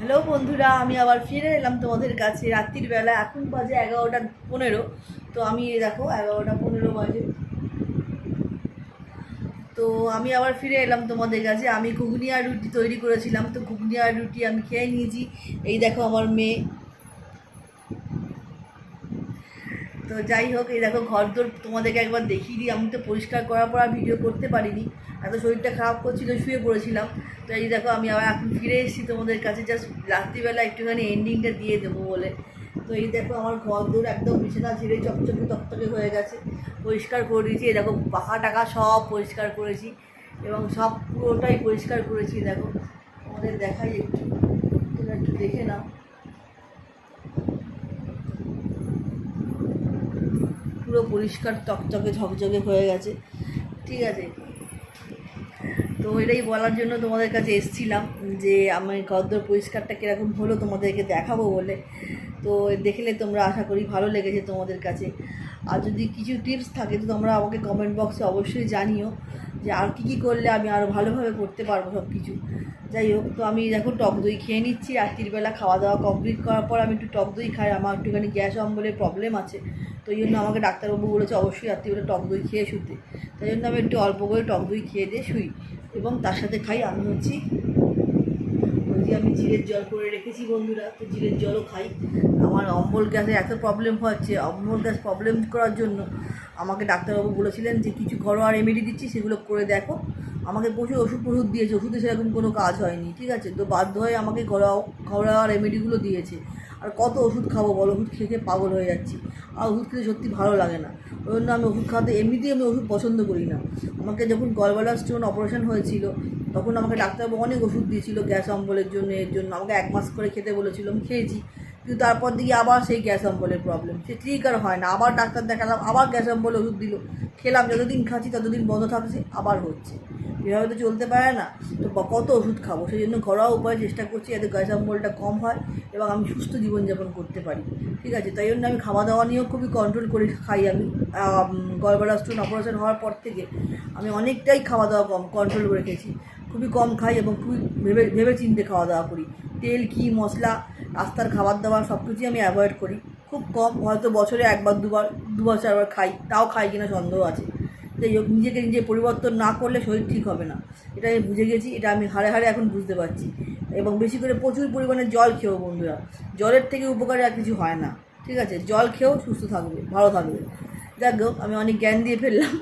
Hello বন্ধুরা, আমি আবার ফিরে এলাম তোমাদের কাছে। রাত্রির বেলা এখন বাজে এগারোটা পনেরো। তো আমি দেখো, এগারোটা পনেরো বাজে। তো আমি আবার ফিরে এলাম তোমাদের কাছে। আমি ঘুগনি আর রুটি তৈরি করেছিলাম। তো ঘুগনি আর রুটি আমি খেয়ে নিয়েছি। এই দেখো আমার মেয়ে। তো যাই হোক, এই দেখো ঘর দোর তোমাদেরকে একবার দেখিয়ে দিই। আমি তো পরিষ্কার করার পর আর ভিডিও করতে পারিনি। এত শরীরটা খারাপ করছিল, শুয়ে পড়েছিলাম। তো এই দেখো, আমি আবার এখন ফিরে এসেছি তোমাদের কাছে। জাস্ট রাত্রিবেলা একটুখানি এন্ডিংটা দিয়ে দেবো বলে। তো এই দেখো, আমার ঘর দূর একদম বিছানা ঝেড়ে চকচকে তকতকে হয়ে গেছে। পরিষ্কার করে দিয়েছি। এই দেখো, পাখা টাকা সব পরিষ্কার করেছি এবং সব পুরোটাই পরিষ্কার করেছি। দেখো আমাদের দেখাই একটু। একটু দেখে নাও। পুরো পরিষ্কার চকচকে ঝকঝকে হয়ে গেছে। ঠিক আছে। তো এটাই বলার জন্য তোমাদের কাছে এসছিলাম যে, আমি গদ্দর পরিষ্কারটা কীরকম হলো তোমাদেরকে দেখাবো বলে। তো দেখলে তোমরা আশা করি ভালো লেগেছে তোমাদের কাছে। আর যদি কিছু টিপস থাকে, তো তোমরা আমাকে কমেন্ট বক্সে অবশ্যই জানিও। যে আর কী কী করলে আমি আরও ভালোভাবে করতে পারব সব কিছু যাই হোক, তো আমি দেখো টক দই খেয়ে নিচ্ছি রাত্রিবেলা খাওয়া দাওয়া কমপ্লিট করার পর আমি একটু টক দই খাই। আমার একটুখানি গ্যাস অম্বলের প্রবলেম আছে, তো জন্য আমাকে ডাক্তারবাবু বলেছে অবশ্যই রাত্রিবেলা টক দই খেয়ে শুতে। তাই জন্য আমি একটু অল্প করে টক দই খেয়ে দিয়ে শুই এবং তার সাথে খাই। আমি হচ্ছি যে আমি জিরের জল করে রেখেছি বন্ধুরা, তো জিরের জলও খাই। আমার অম্বল গ্যাসে এত প্রবলেম হচ্ছে, অম্বল গ্যাস প্রবলেম করার জন্য আমাকে ডাক্তারবাবু বলেছিলেন যে কিছু ঘরোয়া রেমেডি দিচ্ছি, সেগুলো করে দেখো। আমাকে প্রচুর ওষুধ টষুধ দিয়েছে, ওষুধে সেরকম কোনো কাজ হয়নি, ঠিক আছে? তো বাধ্য হয়ে আমাকে ঘরোয়া ঘরোয়া রেমেডিগুলো দিয়েছে। আর কত ওষুধ খাব বলো? ওষুধ খেয়ে খেয়ে পাগল হয়ে যাচ্ছি। আর ওষুধ খেতে সত্যি ভালো লাগে না। ওই জন্য আমি ওষুধ খাওয়াতে এমনিতেই আমি ওষুধ পছন্দ করি না। আমাকে যখন গলবালার স্টোন অপারেশন হয়েছিল, তখন আমাকে ডাক্তারবাবু অনেক ওষুধ দিয়েছিল গ্যাস অম্বলের জন্য, এর জন্য। আমাকে এক মাস করে খেতে বলেছিল, আমি খেয়েছি। কিন্তু তারপর দিকে আবার সেই গ্যাস অম্বলের প্রবলেম সে ঠিক আর হয় না। আবার ডাক্তার দেখালাম, আবার গ্যাস অম্বলে ওষুধ দিল। খেলাম, যতদিন খাচ্ছি ততদিন বন্ধ থাকছে, আবার হচ্ছে। এভাবে তো চলতে পারে না। তো কত ওষুধ খাব? সেই জন্য ঘরোয়া উপায়ে চেষ্টা করছি যাতে গ্যাস অম্বলটা কম হয় এবং আমি সুস্থ জীবনযাপন করতে পারি। ঠিক আছে? তাই জন্য আমি খাওয়া দাওয়া নিয়েও খুবই কন্ট্রোল করে খাই আমি। স্টোন অপারেশন হওয়ার পর থেকে আমি অনেকটাই খাওয়া দাওয়া কম কন্ট্রোল রেখেছি খুবই কম খাই এবং খুবই ভেবে ভেবে চিনতে খাওয়া দাওয়া করি। তেল, ঘি মশলা রাস্তার খাবার দাবার সব কিছুই আমি অ্যাভয়েড করি। খুব কম, হয়তো বছরে একবার, দুবার দুবার চারবার খাই। তাও খাই কিনা সন্দেহ আছে। হোক নিজেকে নিজে পরিবর্তন না করলে শরীর ঠিক হবে না। এটা আমি বুঝে গেছি, এটা আমি হারে হারে এখন বুঝতে পারছি। এবং বেশি করে প্রচুর পরিমাণে জল খেয়েও বন্ধুরা। জলের থেকে উপকারে আর কিছু হয় না, ঠিক আছে? জল খেয়েও সুস্থ থাকবে, ভালো থাকবে। যাক হোক আমি অনেক জ্ঞান দিয়ে ফেললাম।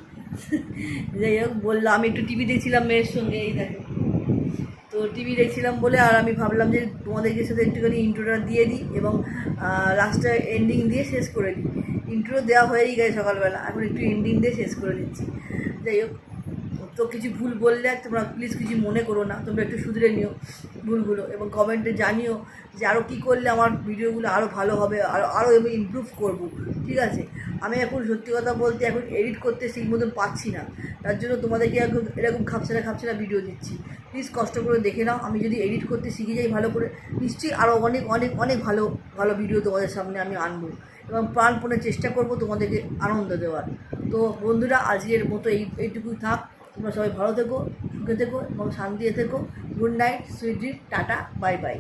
যাই হোক, বললাম, আমি একটু টিভি দেখছিলাম মেয়ের সঙ্গে, এই দেখো। তো টিভি দেখছিলাম বলে, আর আমি ভাবলাম যে তোমাদেরকে সাথে একটুখানি ইন্ট্রোটা দিয়ে দিই এবং লাস্টে এন্ডিং দিয়ে শেষ করে দিই। ইন্ট্রো দেওয়া হয়েই গেছে সকালবেলা, এখন একটু এন্ডিং দিয়ে শেষ করে দিচ্ছি। যাই হোক, তো কিছু ভুল বললে তোমরা প্লিজ কিছু মনে করো না, তোমরা একটু শুধরে নিও ভুলগুলো এবং কমেন্টে জানিও যে আরও কী করলে আমার ভিডিওগুলো আরও ভালো হবে আরও আরও আমি ইমপ্রুভ করব। ঠিক আছে? আমি এখন সত্যি কথা বলতে এখন এডিট করতে সেই মতন পাচ্ছি না। তার জন্য তোমাদেরকে এখন এরকম খাপছাড়া খাপছাড়া ভিডিও দিচ্ছি। প্লিজ কষ্ট করে দেখে নাও। আমি যদি এডিট করতে শিখে যাই ভালো করে, নিশ্চয়ই আরও অনেক অনেক অনেক ভালো ভালো ভিডিও তোমাদের সামনে আমি আনব। এবং প্রাণপণে চেষ্টা করব তোমাদেরকে আনন্দ দেওয়ার। তো বন্ধুরা, আজকের মতো এই, এইটুকুই থাক। তোমরা সবাই ভালো থেকো, সুখে থেকো এবং শান্তিতে থেকো। Good night, sweet dream tata, bye bye.